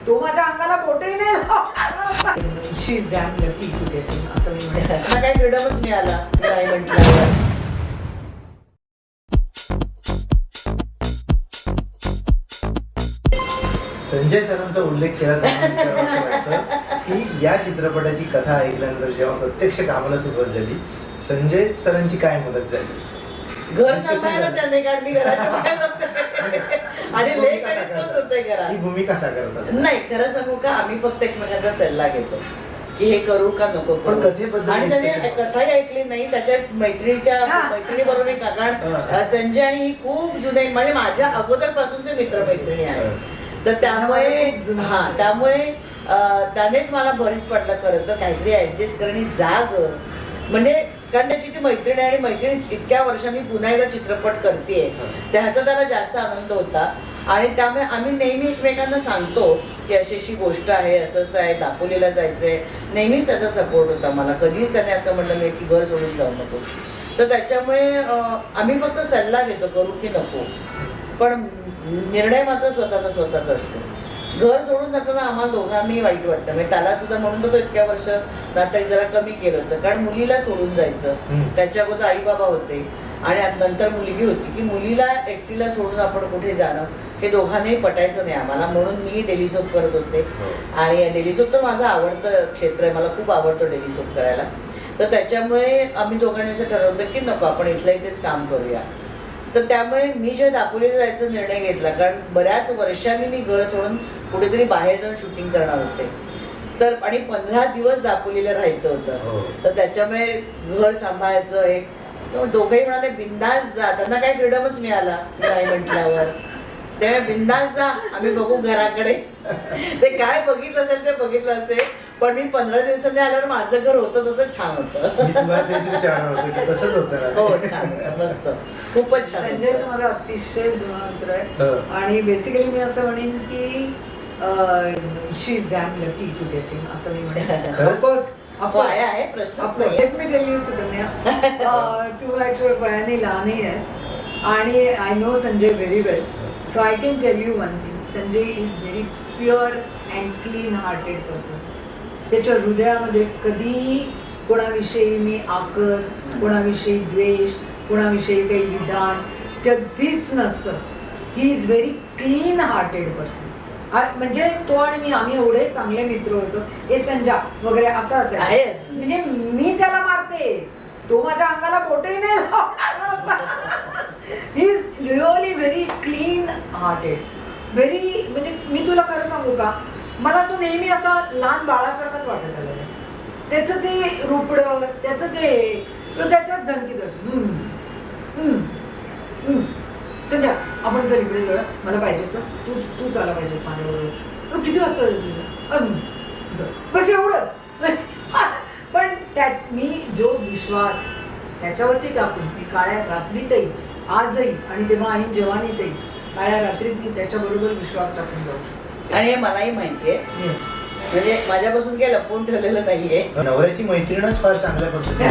तो माझ्या अंगाला बोटही नाही असं मी मला काही फ्रीडमच मिळाला संजय सरांचा उल्लेख केला तेव्हा मला असं वाटतं की या चित्रपटाची कथा ऐकल्यानंतर जेव्हा प्रत्यक्ष कामाला सुरुवात झाली संजय सरांची काय मदत झाली? घर सांभाळायला त्याने कारण मी घराच्या बाहेर होते. आणि लेख होते घरात ही भूमिका साकारत असत नाही खरं सांगू का आम्ही फक्त एकमेकांचा सल्ला घेतो की हे करू का नको पण करू कथेबद्दल आणि त्याने discussion. कथाही ऐकली नाही त्याच्या मैत्रिणीच्या हा. मैत्रिणी बरोबर का कारण हा. संजय आणि ही खूप जुने म्हणजे माझ्या अगोदरपासूनचे मित्र मैत्रिणी आहेत तर त्यामुळे खूप जुनं हा. त्यामुळे अ, त्यानेच मला बरीच पडलं खरं तर काहीतरी ऍडजस्ट करणे जाग म्हणजे कारण त्याची ती मैत्रीण आहे आणि मैत्रीण इतक्या वर्षांनी पुन्हा एकदा चित्रपट करते हा. त्याचा त्याला जास्त आनंद होता आणि त्यामुळे आम्ही नेहमी एकमेकांना सांगतो की अशी अशी गोष्ट आहे असं असं आहे दापोलीला जायचंय. नेहमीच त्याचा सपोर्ट होता मला कधीच त्याने असं म्हटलं नाही की घर सोडून जाऊ नकोस. तर त्याच्यामुळे आम्ही फक्त सल्ला घेतो करू की नको. पण निर्णय मात्र स्वतःचा स्वतःच असतो. घर सोडून जाताना आम्हाला दोघांनाही वाईट वाटतं. म्हणजे त्याला सुद्धा म्हणून तर तो इतक्या वर्ष नाटक जरा कमी केलं होतं. कारण मुलीला सोडून जायचं. त्याच्या अगोदर आई बाबा होते. आणि नंतर मुलगी होती की मुलीला एकटीला सोडून आपण कुठे जाणं? हे दोघांनाही पटायचं नाही आम्हाला. म्हणून मी डेली सोप करत होते. हो. आणि डेली सोप तर माझं आवडतं क्षेत्र आहे. मला खूप आवडतं डेली सोप करायला. तर त्याच्यामुळे आम्ही दोघांनी असं ठरवलं की नको आपण इथल्या इथेच काम करूया. तर त्यामुळे मी जे दापोलीला जायचा निर्णय घेतला कारण बऱ्याच वर्षांनी मी घर सोडून कुठेतरी बाहेर जाऊन शूटिंग करणार होते. तर आणि पंधरा दिवस दापोलीला राहायचं हो. होतं तर त्याच्यामुळे घर सांभाळायचं एक दोघंही म्हणाले बिंदास जा. त्यांना काही फ्रीडमच मिळाला नाही म्हटल्यावर. त्यामुळे बिंदास जा आम्ही बघू घराकडे. ते काय बघितलं असेल ते बघितलं असेल पण मी पंधरा दिवसांनी आल्यावर माझं घर होतं तसं छान होतं. तसंच होतं हो छान मस्त. खूपच छान संजय. तुम्हाला अतिशय जुना मित्र हो. आहे आणि बेसिकली मी असं म्हणेन की she is damn lucky to get असं मी म्हणेन. आहे सुकन्या अं, तू ऍक्च्युअल वयाने लहानही आहेस. आणि I know Sanjay very well so I can tell you one thing Sanjay is very pure and clean hearted person त्याच्या हृदयामध्ये कधीही कोणाविषयी मी आकस कोणाविषयी द्वेष कोणाविषयी काही विधान कधीच नसतं. He is very clean hearted person म्हणजे तो आणि मी आम्ही एवढे चांगले मित्र होतो. ए संजा वगैरे असं अजून. म्हणजे मी त्याला मारते. तो माझ्या अंगाला बोटही नाही is really very clean hearted very म्हणजे मी तुला खरं सांगू का? मला तो नेहमी असा लहान बाळासारखाच वाटत आला त्याचं ते रुपड त्याचं ते तो त्याच्यात धनकी करतो हम्म, हम्म, हम्म. संजय आपण जर इकडे जाऊया मला पाहिजे सर तू तू चाला पाहिजेस माझ्याबरोबर. तू किती वाजता. बस एवढंच. पण त्यात मी जो विश्वास त्याच्यावरती टाकून मी काळ्या रात्रीतही आजही आणि तेव्हा आई जवानीतही काळ्या रात्रीत मी त्याच्याबरोबर विश्वास टाकून जाऊ शकतो. आणि हे मलाही माहितीये येस म्हणजे माझ्यापासून काही लपवून ठेवलेलं नाहीये. नवऱ्याची मैत्रीणच फार चांगल्या पद्धतीने